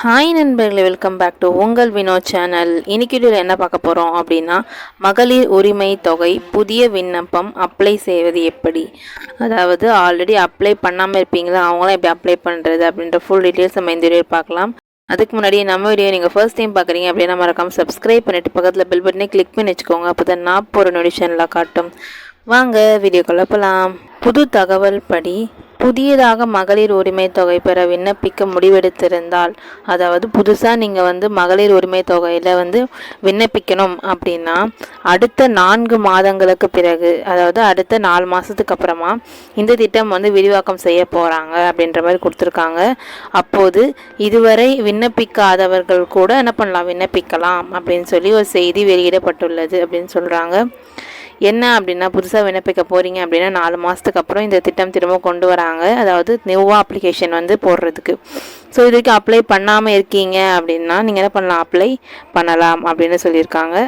Hi நண்பர்களே welcome back to உங்கள் Vinod channel இன்னைக்கு வீடியோவில் என்ன பார்க்க போகிறோம் அப்படின்னா மகளிர் உரிமை தொகை புதிய விண்ணப்பம் அப்ளை செய்வது எப்படி? அதாவது ஆல்ரெடி அப்ளை பண்ணாமல் இருப்பீங்களா? அவங்களாம் எப்படி அப்ளை பண்ணுறது அப்படின்ற ஃபுல் டீட்டெயில்ஸ் நம்ம இந்த வீடியோ பார்க்கலாம். அதுக்கு முன்னாடி நம்ம வீடியோ நீங்கள் ஃபர்ஸ்ட் டைம் பார்க்குறீங்க அப்படின்னா மறக்காம சப்ஸ்கிரைப் பண்ணிவிட்டு பக்கத்தில் பெல் பட்டனே கிளிக் பண்ணி வச்சுக்கோங்க. அப்போ தான் நான் போகிற நோட்டிஃபிகேஷனில் காட்டும். வாங்க வீடியோக்குள்ளே போகலாம் புது தகவல் படி புதியதாக மகளிர் உரிமை தொகை பெற விண்ணப்பிக்க முடிவெடுத்திருந்தால் அதாவது புதுசாக நீங்கள் வந்து மகளிர் உரிமை தொகையில் வந்து விண்ணப்பிக்கணும் அப்படின்னா அடுத்த நான்கு மாதங்களுக்கு பிறகு அதாவது அடுத்த நாலு மாதத்துக்கு அப்புறமா இந்த திட்டம் வந்து விரிவாக்கம் செய்ய போகிறாங்க அப்படின்ற மாதிரி கொடுத்துருக்காங்க. அப்போது இதுவரை விண்ணப்பிக்காதவர்கள் கூட என்ன பண்ணலாம்? விண்ணப்பிக்கலாம் அப்படின்னு சொல்லி ஒரு செய்தி வெளியிடப்பட்டுள்ளது அப்படின்னு சொல்கிறாங்க என்ன அப்படின்னா புதுசாக விண்ணப்பிக்க போகிறீங்க அப்படின்னா நாலு மாதத்துக்கு அப்புறம் இந்த திட்டம் திரும்ப கொண்டு வராங்க. அதாவது நியூவாக அப்ளிகேஷன் வந்து போடுறதுக்கு. ஸோ இது வரைக்கும் அப்ளை பண்ணாமல் இருக்கீங்க அப்படின்னா நீங்கள் என்ன பண்ணலாம்? அப்ளை பண்ணலாம் அப்படின்னு சொல்லியிருக்காங்க.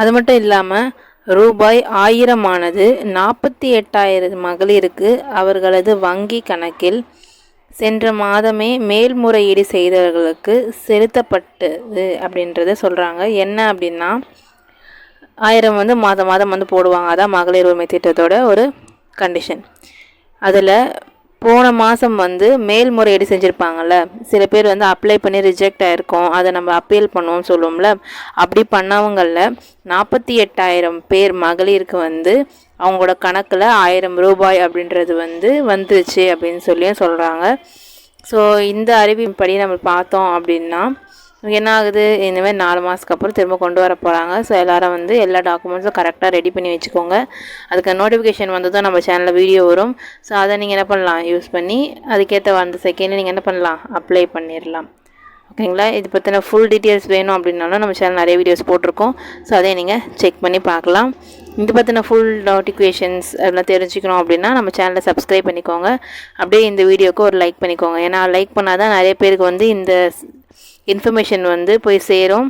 அது மட்டும் இல்லாமல் ரூபாய் ஆயிரமானது நாற்பத்தி எட்டாயிரம் மகளிருக்கு அவர்களது வங்கி கணக்கில் சென்ற மாதமே மேல்முறையீடு செய்தவர்களுக்கு செலுத்தப்பட்டது அப்படின்றத சொல்கிறாங்க என்ன அப்படின்னா ஆயிரம் வந்து மாதம் மாதம் வந்து போடுவாங்க. அதான் மகளிர் உரிமை திட்டத்தோட ஒரு கண்டிஷன் அதில் போன மாதம் வந்து மேல்முறையீடு செஞ்சுருப்பாங்கல்ல. சில பேர் வந்து அப்ளை பண்ணி ரிஜெக்ட் ஆகிருக்கோம் அதை நம்ம அப்பீல் பண்ணுவோம்னு சொல்லுவோம்ல. அப்படி பண்ணவங்களில் நாற்பத்தி எட்டாயிரம் பேர் மகளிருக்கு வந்து அவங்களோட கணக்கில் ஆயிரம் ரூபாய் அப்படின்றது வந்து வந்துருச்சு அப்படின்னு சொல்லியும் சொல்கிறாங்க ஸோ இந்த அறிவிப்படி நம்ம பார்த்தோம் அப்படின்னா என்ன ஆகுது? இந்தமாதிரி நாலு மாதத்துக்கு அப்புறம் திரும்ப கொண்டு வர போகிறாங்க ஸோ எல்லோரும் வந்து எல்லா டாக்குமெண்ட்ஸும் கரெக்டாக ரெடி பண்ணி வச்சுக்கோங்க. அதுக்கு நோட்டிஃபிகேஷன் வந்ததும் நம்ம சேனலில் வீடியோ வரும். ஸோ அதை நீங்கள் என்ன பண்ணலாம்? யூஸ் பண்ணி அதுக்கேற்ற அந்த செகண்டில் நீங்கள் என்ன பண்ணலாம்? அப்ளை பண்ணிடலாம் ஓகேங்களா இது பற்றின ஃபுல் டீட்டெயில்ஸ் வேணும் அப்படின்னாலும் நம்ம சேனல் நிறைய வீடியோஸ் போட்டிருக்கோம். ஸோ அதை நீங்கள் செக் பண்ணி பார்க்கலாம். இது பற்றின ஃபுல் நோட்டிஃபிகேஷன்ஸ் அதெல்லாம் தெரிஞ்சுக்கணும் அப்படின்னா நம்ம சேனலை சப்ஸ்கிரைப் பண்ணிக்கோங்க. அப்படியே இந்த வீடியோக்கு ஒரு லைக் பண்ணிக்கோங்க. ஏன்னா லைக் பண்ணால் தான் நிறைய பேருக்கு வந்து இந்த இன்ஃபர்மேஷன் வந்து போய் சேரும்.